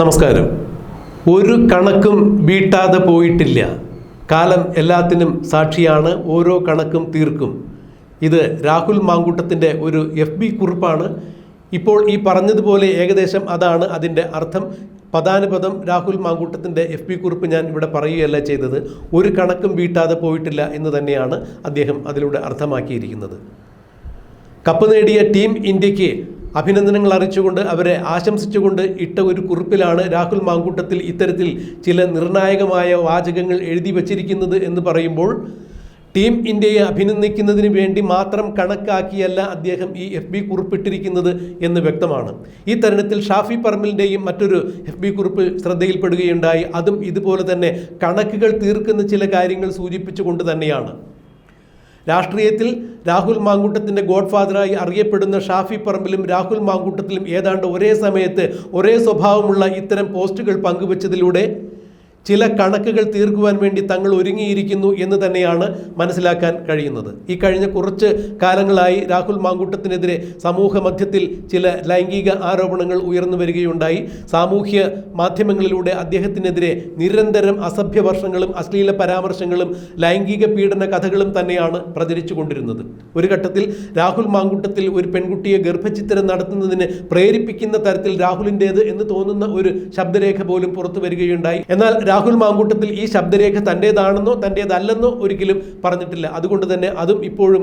നമസ്കാരം. ഒരു കണക്കും വീട്ടാതെ പോയിട്ടില്ല. കാലം എല്ലാത്തിനും സാക്ഷിയാണ് ഓരോ കണക്കും തീർക്കും. ഇത് രാഹുൽ മാങ്കൂട്ടത്തിന്റെ ഒരു എഫ് ബി കുറിപ്പാണ്. ഇപ്പോൾ ഈ പറഞ്ഞതുപോലെ ഏകദേശം അതാണ് അതിന്റെ അർത്ഥം. പദാനുപദം രാഹുൽ മാങ്കൂട്ടത്തിന്റെ എഫ് ബി കുറിപ്പ് ഞാൻ ഇവിടെ പറയുകയല്ല ചെയ്തത്. ഒരു കണക്കും വീട്ടാതെ പോയിട്ടില്ല എന്ന് തന്നെയാണ് അദ്ദേഹം അതിലൂടെ അർത്ഥമാക്കിയിരിക്കുന്നത്. കപ്പ് നേടിയ ടീം ഇന്ത്യയ്ക്ക് അഭിനന്ദനങ്ങൾ അറിയിച്ചുകൊണ്ട് അവരെ ആശംസിച്ചുകൊണ്ട് ഇട്ട ഒരു കുറിപ്പിലാണ് രാഹുൽ മാങ്കൂട്ടത്തിൽ ഇത്തരത്തിൽ ചില നിർണായകമായ വാചകങ്ങൾ എഴുതി വച്ചിരിക്കുന്നത് എന്ന് പറയുമ്പോൾ ടീം ഇന്ത്യയെ അഭിനന്ദിക്കുന്നതിന് വേണ്ടി മാത്രം കണക്കാക്കിയല്ല അദ്ദേഹം ഈ എഫ് ബി കുറിപ്പിട്ടിരിക്കുന്നത് എന്ന് വ്യക്തമാണ്. ഈ തരുണത്തിൽ ഷാഫി പറമ്പിലിന്റെയും മറ്റൊരു എഫ് ബി കുറിപ്പ് ശ്രദ്ധയിൽപ്പെടുകയുണ്ടായി. അതും ഇതുപോലെ തന്നെ കണക്കുകൾ തീർക്കുന്ന ചില കാര്യങ്ങൾ സൂചിപ്പിച്ചുകൊണ്ട് തന്നെയാണ്. രാഷ്ട്രീയത്തിൽ രാഹുൽ മാങ്കൂട്ടത്തിന്റെ ഗോഡ് ഫാദറായി അറിയപ്പെടുന്ന ഷാഫി പറമ്പിലും രാഹുൽ മാങ്കൂട്ടത്തിലും ഏതാണ്ട് ഒരേ സമയത്ത് ഒരേ സ്വഭാവമുള്ള ഇത്തരം പോസ്റ്റുകൾ പങ്കുവച്ചതിലൂടെ ചില കണക്കുകൾ തീർക്കുവാൻ വേണ്ടി തങ്ങൾ ഒരുങ്ങിയിരിക്കുന്നു എന്ന് തന്നെയാണ് മനസ്സിലാക്കാൻ കഴിയുന്നത്. ഈ കഴിഞ്ഞ കുറച്ച് കാലങ്ങളായി രാഹുൽ മാങ്കൂട്ടത്തിനെതിരെ സമൂഹ മധ്യത്തിൽ ചില ലൈംഗിക ആരോപണങ്ങൾ ഉയർന്നു വരികയുണ്ടായി. സാമൂഹ്യ മാധ്യമങ്ങളിലൂടെ അദ്ദേഹത്തിനെതിരെ നിരന്തരം അസഭ്യ വർഷങ്ങളും അശ്ലീല പരാമർശങ്ങളും ലൈംഗിക പീഡന കഥകളും തന്നെയാണ് പ്രചരിച്ചു കൊണ്ടിരുന്നത് ഒരു ഘട്ടത്തിൽ രാഹുൽ മാങ്കൂട്ടത്തിൽ ഒരു പെൺകുട്ടിയെ ഗർഭചിത്രം നടത്തുന്നതിന് പ്രേരിപ്പിക്കുന്ന തരത്തിൽ രാഹുലിന്റേത് എന്ന് തോന്നുന്ന ഒരു ശബ്ദരേഖ പോലും പുറത്തു വരികയുണ്ടായി. എന്നാൽ രാഹുൽ മാങ്കൂട്ടത്തിൽ ഈ ശബ്ദരേഖ തന്റേതാണെന്നോ തന്റേതല്ലെന്നോ ഒരിക്കലും പറഞ്ഞിട്ടില്ല. അതുകൊണ്ട് തന്നെ അതും ഇപ്പോഴും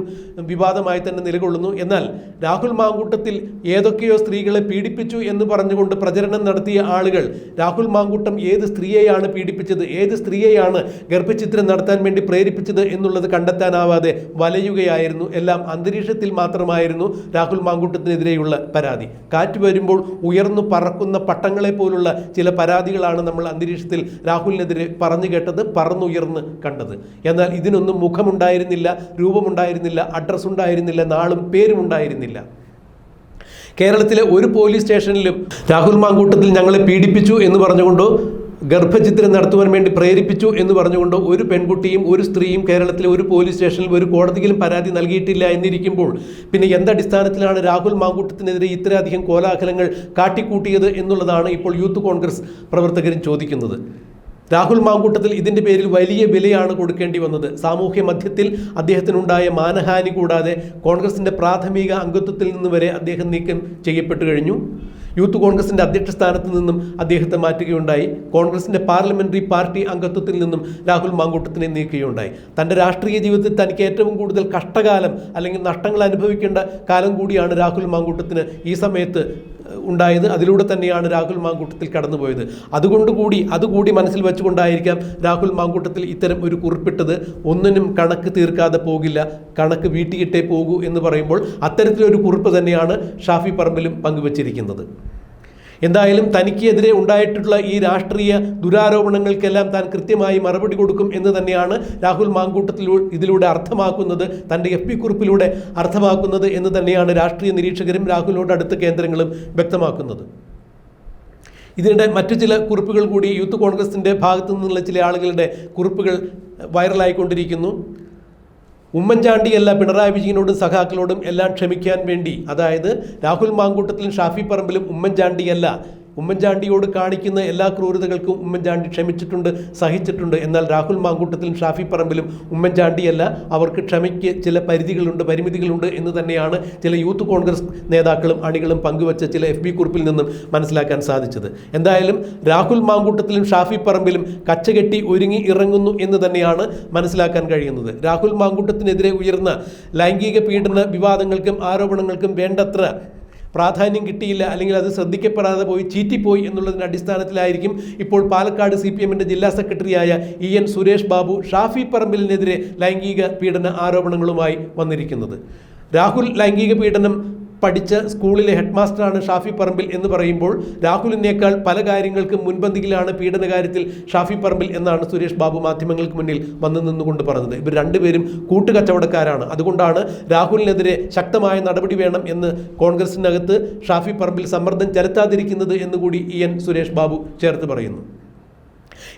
വിവാദമായി തന്നെ നിലകൊള്ളുന്നു. എന്നാൽ രാഹുൽ മാങ്കൂട്ടത്തിൽ ഏതൊക്കെയോ സ്ത്രീകളെ പീഡിപ്പിച്ചു എന്ന് പറഞ്ഞുകൊണ്ട് പ്രചരണം നടത്തിയ ആളുകൾ രാഹുൽ മാങ്കൂട്ടം ഏത് സ്ത്രീയെയാണ് പീഡിപ്പിച്ചത്? ഏത് സ്ത്രീയെയാണ് ഗർഭചിത്രം നടത്താൻ വേണ്ടി പ്രേരിപ്പിച്ചത് എന്നുള്ളത് കണ്ടെത്താനാവാതെ വലയുകയായിരുന്നു. എല്ലാം അന്തരീക്ഷത്തിൽ മാത്രമായിരുന്നു രാഹുൽ മാങ്കൂട്ടത്തിനെതിരെയുള്ള പരാതി. കാറ്റ് വരുമ്പോൾ ഉയർന്നു പറക്കുന്ന പട്ടങ്ങളെ പോലുള്ള ചില പരാതികളാണ് നമ്മൾ അന്തരീക്ഷത്തിൽ രാഹുലിനെതിരെ പറഞ്ഞു കേട്ടത് പറന്നുയർന്ന് കണ്ടത്. എന്നാൽ ഇതിനൊന്നും മുഖമുണ്ടായിരുന്നില്ല രൂപമുണ്ടായിരുന്നില്ല അഡ്രസ്സ് ഉണ്ടായിരുന്നില്ല നാളും പേരും ഉണ്ടായിരുന്നില്ല കേരളത്തിലെ ഒരു പോലീസ് സ്റ്റേഷനിലും രാഹുൽ മാങ്കൂട്ടത്തിൽ ഞങ്ങളെ പീഡിപ്പിച്ചു എന്ന് പറഞ്ഞുകൊണ്ടോ ഗർഭചിത്രം നടത്തുവാൻ വേണ്ടി പ്രേരിപ്പിച്ചു എന്ന് പറഞ്ഞുകൊണ്ട് ഒരു പെൺകുട്ടിയും ഒരു സ്ത്രീയും കേരളത്തിലെ ഒരു പോലീസ് സ്റ്റേഷനിൽ ഒരു കോടതിയിലും പരാതി നൽകിയിട്ടില്ല എന്നിരിക്കുമ്പോൾ പിന്നെ എന്തടിസ്ഥാനത്തിലാണ് രാഹുൽ മാങ്കൂട്ടത്തിനെതിരെ ഇത്രയധികം കോലാഹലങ്ങൾ കാട്ടിക്കൂട്ടിയത് എന്നുള്ളതാണ് ഇപ്പോൾ യൂത്ത് കോൺഗ്രസ് പ്രവർത്തകരും ചോദിക്കുന്നത്. രാഹുൽ മാങ്കൂട്ടത്തിൽ ഇതിന്റെ പേരിൽ വലിയ വിലയാണ് കൊടുക്കേണ്ടി വന്നത്. സാമൂഹ്യ മധ്യത്തിൽ അദ്ദേഹത്തിനുണ്ടായ മാനഹാനി കൂടാതെ കോൺഗ്രസിന്റെ പ്രാഥമിക അംഗത്വത്തിൽ നിന്ന് വരെ അദ്ദേഹം നീക്കം ചെയ്യപ്പെട്ടു കഴിഞ്ഞു. യൂത്ത് കോൺഗ്രസിന്റെ അധ്യക്ഷ സ്ഥാനത്ത് നിന്നും അദ്ദേഹത്തെ മാറ്റുകയുണ്ടായി. കോൺഗ്രസിന്റെ പാർലമെന്ററി പാർട്ടി അംഗത്വത്തിൽ നിന്നും രാഹുൽ മാങ്കൂട്ടത്തിനെ നീക്കുകയുണ്ടായി. തന്റെ രാഷ്ട്രീയ ജീവിതത്തിൽ തനിക്ക് ഏറ്റവും കൂടുതൽ കഷ്ടകാലം അല്ലെങ്കിൽ നഷ്ടങ്ങൾ അനുഭവിക്കേണ്ട കാലം കൂടിയാണ് രാഹുൽ മാങ്കൂട്ടത്തിന് ഈ സമയത്ത് ഉണ്ടായത് അതിലൂടെ തന്നെയാണ് രാഹുൽ മാങ്കൂട്ടത്തിൽ കടന്നുപോയത്. അതുകൊണ്ടുകൂടി അതുകൂടി മനസ്സിൽ വെച്ചുകൊണ്ടായിരിക്കാം രാഹുൽ മാങ്കൂട്ടത്തിൽ ഇത്തരം ഒരു കുറിപ്പിട്ടത്. ഒന്നിനും കണക്ക് തീർക്കാതെ പോകില്ല. കണക്ക് വീട്ടിയിട്ടേ പോകൂ എന്ന് പറയുമ്പോൾ അത്തരത്തിലൊരു കുറിപ്പ് തന്നെയാണ് ഷാഫി പറമ്പിലും പങ്കുവച്ചിരിക്കുന്നത്. എന്തായാലും തനിക്കെതിരെ ഉണ്ടായിട്ടുള്ള ഈ രാഷ്ട്രീയ ദുരാരോപണങ്ങൾക്കെല്ലാം താൻ കൃത്യമായി മറുപടി കൊടുക്കും എന്ന് തന്നെയാണ് രാഹുൽ മാങ്കൂട്ടത്തിലൂ ഇതിലൂടെ അർത്ഥമാക്കുന്നത് തന്റെ എഫ് പി കുറിപ്പിലൂടെ അർത്ഥമാക്കുന്നത് എന്ന് തന്നെയാണ് രാഷ്ട്രീയ നിരീക്ഷകരും രാഹുലിനോട് അടുത്ത കേന്ദ്രങ്ങളും വ്യക്തമാക്കുന്നത്. ഇതിനിടെ മറ്റു ചില കുറിപ്പുകൾ കൂടി യൂത്ത് കോൺഗ്രസിന്റെ ഭാഗത്തു നിന്നുള്ള ചില ആളുകളുടെ കുറിപ്പുകൾ വൈറലായിക്കൊണ്ടിരിക്കുന്നു. ഉമ്മൻചാണ്ടിയല്ല പിണറായി വിജയനോടും സഖാക്കളോടും എല്ലാം ക്ഷമിക്കാൻ വേണ്ടി. അതായത് രാഹുൽ മാങ്കൂട്ടത്തിലും ഷാഫി പറമ്പിലും ഉമ്മൻചാണ്ടിയല്ല ഉമ്മൻചാണ്ടിയോട് കാണിക്കുന്ന എല്ലാ ക്രൂരതകൾക്കും ഉമ്മൻചാണ്ടി ക്ഷമിച്ചിട്ടുണ്ട് സഹിച്ചിട്ടുണ്ട്. എന്നാൽ രാഹുൽ മാങ്കൂട്ടത്തിലും ഷാഫി പറമ്പിലും ഉമ്മൻചാണ്ടിയല്ല. അവർക്ക് ക്ഷമയ്ക്ക് ചില പരിധികളുണ്ട് പരിമിതികളുണ്ട് എന്ന് തന്നെയാണ് ചില യൂത്ത് കോൺഗ്രസ് നേതാക്കളും അണികളും പങ്കുവച്ച ചില എഫ് ബി കുറിപ്പിൽ നിന്നും മനസ്സിലാക്കാൻ സാധിച്ചത്. എന്തായാലും രാഹുൽ മാങ്കൂട്ടത്തിലും ഷാഫി പറമ്പിലും കച്ചകെട്ടി ഒരുങ്ങി ഇറങ്ങുന്നു എന്ന് തന്നെയാണ് മനസ്സിലാക്കാൻ കഴിയുന്നത്. രാഹുൽ മാങ്കൂട്ടത്തിനെതിരെ ഉയർന്ന ലൈംഗിക പീഡന വിവാദങ്ങൾക്കും ആരോപണങ്ങൾക്കും വേണ്ടത്ര പ്രാധാന്യം കിട്ടിയില്ല അല്ലെങ്കിൽ അത് ശ്രദ്ധിക്കപ്പെടാതെ പോയി ചീറ്റിപ്പോയി എന്നുള്ളതിന്റെ അടിസ്ഥാനത്തിലായിരിക്കും ഇപ്പോൾ പാലക്കാട് സി ജില്ലാ സെക്രട്ടറിയായ ഇ എൻ സുരേഷ് ബാബു ഷാഫി പറമ്പിലിനെതിരെ ലൈംഗിക പീഡന ആരോപണങ്ങളുമായി വന്നിരിക്കുന്നത്. രാഹുൽ ലൈംഗിക പീഡനം പഠിച്ച സ്കൂളിലെ ഹെഡ് മാസ്റ്ററാണ് ഷാഫി പറമ്പിൽ എന്ന് പറയുമ്പോൾ രാഹുലിനേക്കാൾ പല കാര്യങ്ങൾക്കും മുൻപന്തിയിലാണ് പീഡന കാര്യത്തിൽ ഷാഫി പറമ്പിൽ എന്നാണ് സുരേഷ് ബാബു മാധ്യമങ്ങൾക്ക് മുന്നിൽ വന്നു നിന്നുകൊണ്ട് പറഞ്ഞത്. ഇവർ രണ്ടുപേരും കൂട്ടുകച്ചവടക്കാരാണ്. അതുകൊണ്ടാണ് രാഹുലിനെതിരെ ശക്തമായ നടപടി വേണം എന്ന് കോൺഗ്രസിനകത്ത് ഷാഫി പറമ്പിൽ സമ്മർദ്ദം ചെലുത്താതിരിക്കുന്നത് എന്നുകൂടി ഇ എൻ സുരേഷ് ബാബു ചേർത്ത് പറയുന്നു.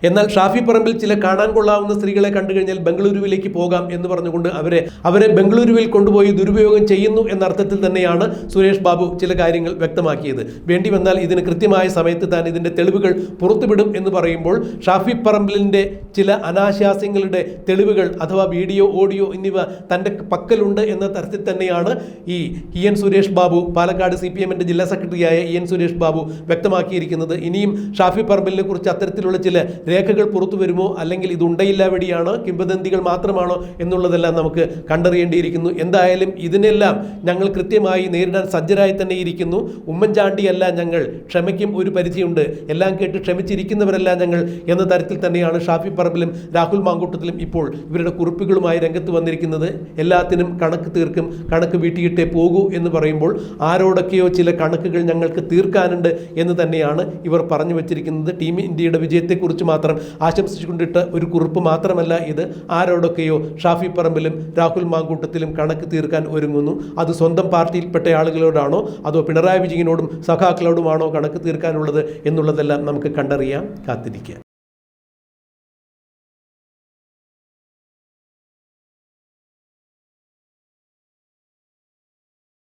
എന്നാൽ ഷാഫി പറമ്പിൽ ചില കാണാൻ കൊള്ളാവുന്ന സ്ത്രീകളെ കണ്ടു കഴിഞ്ഞാൽ ബംഗളൂരുവിലേക്ക് പോകാം എന്ന് പറഞ്ഞുകൊണ്ട് അവരെ അവരെ ബംഗളൂരുവിൽ കൊണ്ടുപോയി ദുരുപയോഗം ചെയ്യുന്നു എന്ന അർത്ഥത്തിൽ തന്നെയാണ് സുരേഷ് ബാബു ചില കാര്യങ്ങൾ വ്യക്തമാക്കിയത്. വേണ്ടി വന്നാൽ ഇതിന് കൃത്യമായ സമയത്ത് താൻ ഇതിന്റെ തെളിവുകൾ പുറത്തുവിടും എന്ന് പറയുമ്പോൾ ഷാഫി പറമ്പിലിന്റെ ചില അനാശാസ്യങ്ങളുടെ തെളിവുകൾ അഥവാ വീഡിയോ ഓഡിയോ എന്നിവ തന്റെ പക്കലുണ്ട് എന്ന തരത്തിൽ തന്നെയാണ് ഈ E N Suresh Babu Palakkad C P ജില്ലാ സെക്രട്ടറിയായ ഇ എൻ സുരേഷ് ബാബു വ്യക്തമാക്കിയിരിക്കുന്നത്. ഇനിയും ഷാഫി പറമ്പിലിനെ കുറിച്ച് അത്തരത്തിലുള്ള ചില രേഖകൾ പുറത്തു വരുമോ? അല്ലെങ്കിൽ ഇത് ഉണ്ടയില്ല വഴിയാണോ കിംവദന്തികൾ മാത്രമാണോ? എന്നുള്ളതെല്ലാം നമുക്ക് കണ്ടറിയേണ്ടിയിരിക്കുന്നു. എന്തായാലും ഇതിനെല്ലാം ഞങ്ങൾ കൃത്യമായി നേരിടാൻ സജ്ജരായി തന്നെ ഇരിക്കുന്നു. ഉമ്മൻചാണ്ടിയല്ല ഞങ്ങൾ. ക്ഷമയ്ക്കും ഒരു പരിധിയുണ്ട് എല്ലാം കേട്ട് ക്ഷമിച്ചിരിക്കുന്നവരല്ല ഞങ്ങൾ എന്ന തരത്തിൽ തന്നെയാണ് ഷാഫി പറമ്പിലും രാഹുൽ മാങ്കൂട്ടത്തിലും ഇപ്പോൾ ഇവരുടെ കുറിപ്പുകളുമായി രംഗത്ത് വന്നിരിക്കുന്നത്. എല്ലാത്തിനും കണക്ക് തീർക്കും. കണക്ക് വീട്ടിയിട്ടേ പോകൂ എന്ന് പറയുമ്പോൾ ആരോടൊക്കെയോ ചില കണക്കുകൾ ഞങ്ങൾക്ക് തീർക്കാനുണ്ട് എന്ന് തന്നെയാണ് ഇവർ പറഞ്ഞു വച്ചിരിക്കുന്നത്. ടീം ഇന്ത്യയുടെ വിജയത്തെക്കുറിച്ച് മാത്രം ആശംസിച്ചുകൊണ്ടിട്ട് ഒരു കുറിപ്പ് മാത്രമല്ല ഇത്. ആരോടൊക്കെയോ ഷാഫി പറമ്പിലും രാഹുൽ മാങ്കൂട്ടത്തിലും കണക്ക് തീർക്കാൻ ഒരുങ്ങുന്നു. അത് സ്വന്തം പാർട്ടിയിൽപ്പെട്ട ആളുകളോടാണോ? അതോ പിണറായി വിജയനോടും സഖാക്കളോടുമാണോ കണക്ക് തീർക്കാനുള്ളത് എന്നുള്ളതെല്ലാം നമുക്ക് കണ്ടറിയാം. കാത്തിരിക്കുക